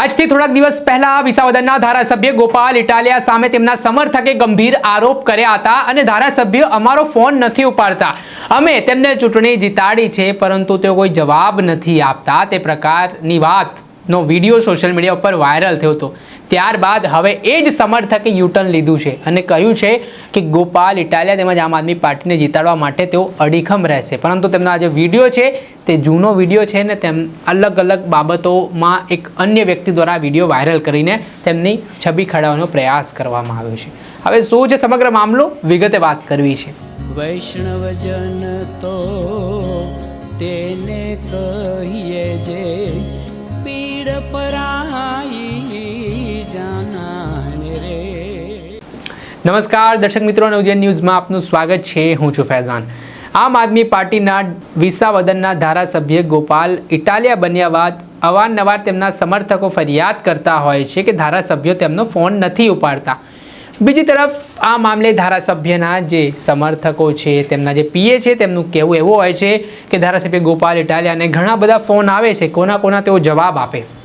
આજથી થોડાક દિવસ પહેલા વિસાવદરના ધારાસભ્ય ગોપાલ ઇટાલિયા સામે તેમના સમર્થકે ગંભીર આરોપ કર્યા હતા અને ધારાસભ્ય અમારો ફોન નથી ઉપાડતા. અમે તેમને ચૂંટણી જીતાડી છે, પરંતુ તેઓ કોઈ જવાબ નથી આપતા. તે પ્રકારની વાતનો વીડિયો સોશિયલ મીડિયા ઉપર વાયરલ થયો હતો. ત્યારબાદ હવે એ જ સમર્થકે યુટર્ન લીધું છે અને કહ્યું છે કે ગોપાલ ઇટાલિયા તેમજ આમ આદમી પાર્ટીને જીતાડવા માટે તેઓ અડીખમ રહેશે. પરંતુ તેમનો આ જે વીડિયો છે તે જૂનો વીડિયો છે ને તેમ અલગ અલગ બાબતોમાં એક અન્ય વ્યક્તિ દ્વારા વીડિયો વાયરલ કરીને તેમની છબી ખડાવવાનો પ્રયાસ કરવામાં આવ્યો છે. હવે શું છે સમગ્ર મામલો? વિગતે વાત કરવી છે. વૈષ્ણવજન તો તેને કહીએ જે નમસ્કાર, દર્શક મિત્રો નવજન ન્યૂઝમાં આપનું સ્વાગત છે. હું છું ફૈઝાન. આમ આદમી પાર્ટીના વિસાવદનના ધારાસભ્ય ગોપાલ ઇટાલિયા બન્યા બાદ અવારનવાર તેમના સમર્થકો ફરિયાદ કરતા હોય છે કે ધારાસભ્યો તેમનો ફોન નથી ઉપાડતા. બીજી તરફ, આ મામલે ધારાસભ્યના જે સમર્થકો છે, તેમના જે પીએ છે, તેમનું કહેવું એવું હોય છે કે ધારાસભ્ય ગોપાલ ઇટાલિયાને ઘણા બધા ફોન આવે છે. કોના કોના તેઓ જવાબ આપે.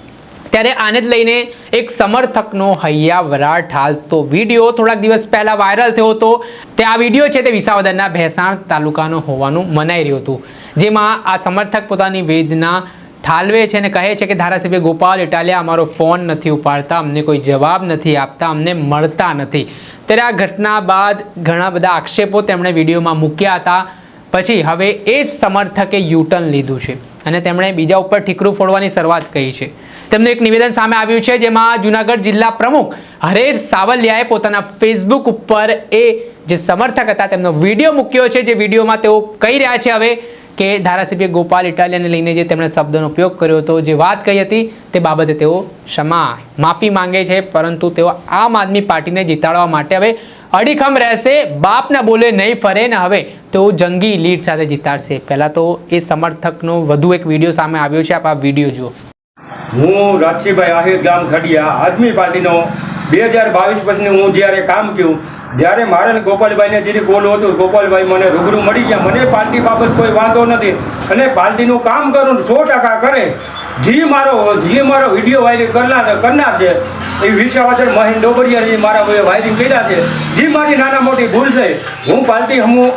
ત્યારે આને જ લઈને એક સમર્થકનો હૈયા વરાળ હાલ તો વીડિયો થોડાક દિવસ પહેલા વાયરલ થયો હતો. તે આ વીડિયો છે તે વિસાવદરના ભેસાણ તાલુકાનો હોવાનું મનાઈ રહ્યું હતું. જેમાં આ સમર્થક પોતાની વેદના ઠાલવે છે અને કહે છે કે ધારાસભ્ય ગોપાલ ઇટાલિયા અમારો ફોન નથી ઉપાડતા, અમને કોઈ જવાબ નથી આપતા, અમને મળતા નથી. ત્યારે આ ઘટના બાદ ઘણા બધા આક્ષેપો તેમણે વિડીયોમાં મૂક્યા હતા. પછી હવે એ જ સમર્થકે યુટર્ન લીધું છે અને તેમણે બીજા ઉપર ઠીકરું ફોડવાની શરૂઆત કરી છે. તેમનું એક નિવેદન સામે આવ્યું છે, જેમાં જુનાગઢ જિલ્લા પ્રમુખ હરેશ સાવલિયાએ પોતાના ફેસબુક ઉપર એ જે સમર્થક હતા, તેમનો વીડિયો મૂક્યો છે, જે વિડીયોમાં તેઓ કહી રહ્યા છે હવે કે ધારાસભ્ય ગોપાલ ઇટાલિયાને લઈને જે તેમણે શબ્દનો ઉપયોગ કર્યો હતો, જે વાત કહી હતી, તે બાબતે તેઓ ક્ષમા માફી માંગે છે, પરંતુ તેઓ આમ આદમી પાર્ટીને જીતાડવા માટે હવે અડીખમ રહેશે બાપના બોલે નહીં ફરે ને હવે તેઓ જંગી લીડ સાથે જીતાડશે. પહેલાં તો એ સમર્થકનો વધુ એક વીડિયો સામે આવ્યો છે, આપ આ વીડિયો જુઓ. હું રાજસીભાઈ આહિર ગામ ખડિયા, આદમી પાર્ટીનો. બે હજાર બાવીસ પછી હું જ્યારે કામ કર્યું જ્યારે મારે ગોપાલભાઈને જે બોલું હતું, ગોપાલભાઈ મને રૂબરૂ મળી ગયા. મને પાર્ટી બાબત કોઈ વાંધો નથી. અને પાર્ટીનું કામ કરું સો ટકા કરે. જે મારો જે મારો વીડિયો વાયરિંગ કરનાર કરનાર છે. એ વિશ્વાવદર મહેન ડોબરિયા મારા વાયરિંગ કર્યા છે. જે મારી નાના મોટી ભૂલ છે. હું પાર્ટી હું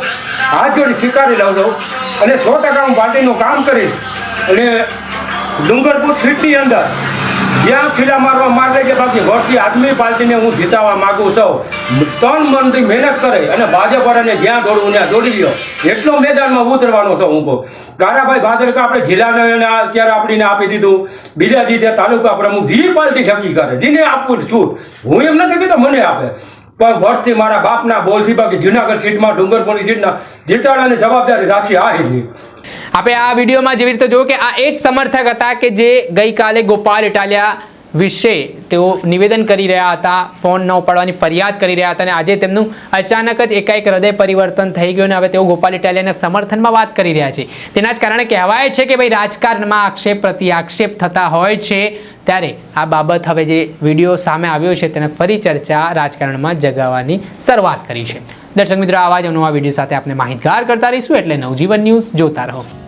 હાથ જોડી સ્વીકારી લઉં છું. અને સો ટકા હું પાર્ટીનું કામ કરીશ. અને ડુંગરપુર સીટની અંદર જ્યાં ખીલા મારવા મારે કે બાકી વર્ષથી આદમી પાર્ટીને હું જીતાવવા માંગુ છું. ત્રણ મનથી મહેનત કરે અને ભાજપ અને જ્યાં દોડવું ત્યાં દોડી લ્યો. એટલો મેદાનમાં ઉતરવાનો છું હું કહું કારાભાઈ ભાદરકા આપણે જિલ્લાને અત્યારે આપણીને આપી દીધું. બીજા દીધે તાલુકા પ્રમુખ, જે પાર્ટી નક્કી કરે. જેને આપવું છૂટ હું એમ નથી કહેતો મને આપે. પણ વર્ષથી મારા બાપના બોલથી બાકી જુનાગઢ સીટમાં ડુંગરપુરની સીટના જીતાડાની જવાબદારી રાખી આ હેલી આપણે આ વિડીયોમાં જેવી રીતે જોયું કે આ એ જ સમર્થક હતા કે જે ગઈકાલે ગોપાલ ઇટાલિયા વિશે તેઓ નિવેદન કરી રહ્યા હતા ફોન ન ઉપાડવાની ફરિયાદ કરી રહ્યા હતા અને આજે તેમનું અચાનક જ એકાએક હૃદય પરિવર્તન થઈ ગયું અને હવે તેઓ ગોપાલ ઇટાલિયાના સમર્થનમાં વાત કરી રહ્યા છે. તેના જ કારણે કહેવાય છે કે ભાઈ રાજકારણમાં આક્ષેપ પ્રતિ આક્ષેપ થતા હોય છે. ત્યારે આ બાબત હવે જે વીડિયો સામે આવ્યો છે તેને ફરી ચર્ચા રાજકારણમાં જગાવવાની શરૂઆત કરી છે. દર્શક મિત્રો, આવા જ અનુવા વીડિયો સાથે આપણે માહિતગાર કરતા રહીશું. એટલે નવજીવન ન્યૂઝ જોતા રહો.